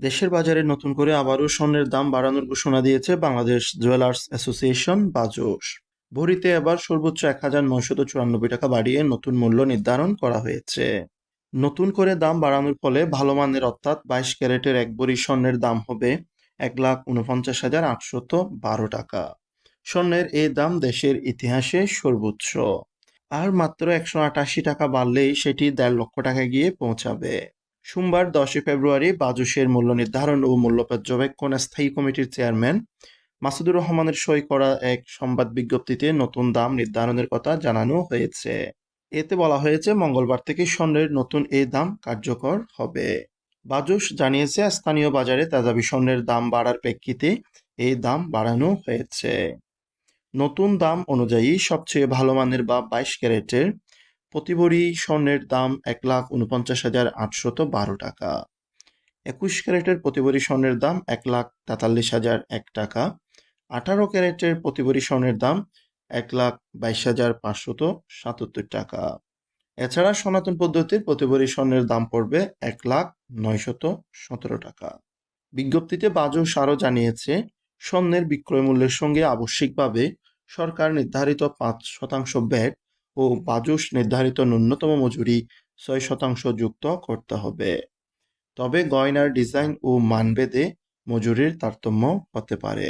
দেশের বাজারে নতুন করে আবারও স্বর্ণের দাম বাড়ানোর ঘোষণা দিয়েছে বাংলাদেশ জুয়েলার্স অ্যাসোসিয়েশন বাজোস ভরিতে এবার সর্বোচ্চ এক হাজার নয়শত চুরানব্বই টাকা বাড়িয়ে নতুন মূল্য নির্ধারণ করা হয়েছে। নতুন করে দাম বাড়ানোর ফলে ভালো মানের অর্থাৎ বাইশ ক্যারেটের এক ভরি স্বর্ণের দাম হবে এক লাখ উনপঞ্চাশ হাজার আটশত বারো টাকা। স্বর্ণের এই দাম দেশের ইতিহাসে সর্বোচ্চ। আর মাত্র একশো আটাশি টাকা বাড়লেই সেটি দেড় লক্ষ টাকায় গিয়ে পৌঁছাবে। সোমবার দশই ফেব্রুয়ারি বাজুসের মূল্য নির্ধারণ ও মূল্য পর্যবেক্ষণ স্থায়ী কমিটির চেয়ারম্যান মাসুদুর রহমানের সই করা এক সংবাদ বিজ্ঞপ্তিতে নতুন দাম নির্ধারণের কথা জানানো হয়েছে। এতে বলা হয়েছে, মঙ্গলবার থেকে স্বর্ণের নতুন এই দাম কার্যকর হবে। বাজুস জানিয়েছে, স্থানীয় বাজারে তাজাবি স্বর্ণের দাম বাড়ার প্রেক্ষিতে এই দাম বাড়ানো হয়েছে। নতুন দাম অনুযায়ী সবচেয়ে ভালো মানের বা বাইশ ক্যারেটের প্রতি ভরি স্বর্ণের দাম এক লাখ উনপঞ্চাশ হাজার আটশত বারো টাকা। একুশ ক্যারেটের প্রতি ভরি স্বর্ণের দাম এক লাখ তেতাল্লিশ হাজার এক টাকা। আঠারো ক্যারেটের প্রতি ভরি স্বর্ণের দাম এক লাখ বাইশ হাজার পাঁচশত সাতাত্তর টাকা। এছাড়া সনাতন পদ্ধতির প্রতি ভরি স্বর্ণের দাম পড়বে এক লাখ নয়শত সতেরো টাকা। বিজ্ঞপ্তিতে বাজস আরও জানিয়েছে, স্বর্ণের বিক্রয় মূল্যের সঙ্গে আবশ্যিকভাবে সরকার নির্ধারিত পাঁচ শতাংশ ব্যাট ও বাজুস নির্ধারিত ন্যূনতম মজুরি ছয় শতাংশ যুক্ত করতে হবে। তবে গয়নার ডিজাইন ও মানভেদে মজুরির তারতম্য হতে পারে।